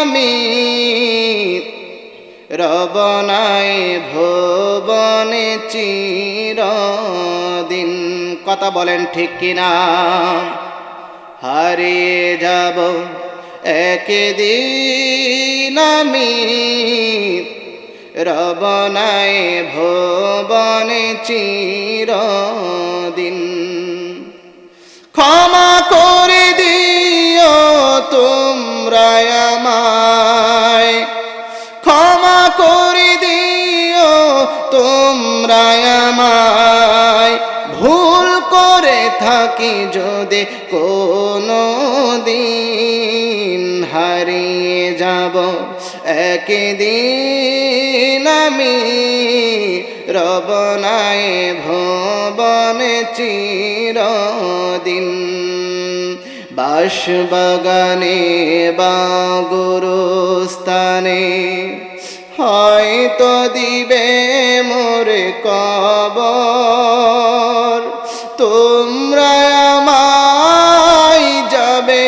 আমি রবনায় ভবনে চিরদিন। কথা বলেন ঠিক কিনা? হারিয়ে যাব একদিন আমি রবনায় ভবনে চিরদিন। তোমরা আমায় ভুল করে থাকি যদি কোনো দিন হারিয়ে যাব। একদিন আমি রবনায় ভবনে চিরদিন বাসবাগানে বা গুরুস্থানে হয়তো দিবে মোরে কবর। তোমরা আমায় যাবে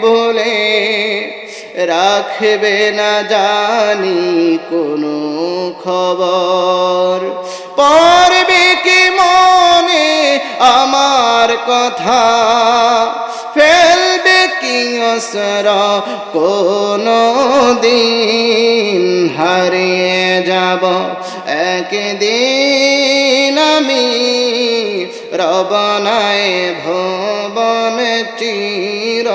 বলে রাখবে না জানি কোনো খবর। পড়বে কি মনে আমার কথা? ফেলবে কি অসর কোনো দিন? হারিয়ে যাব। একদিন আমি রবনায় ভবন চির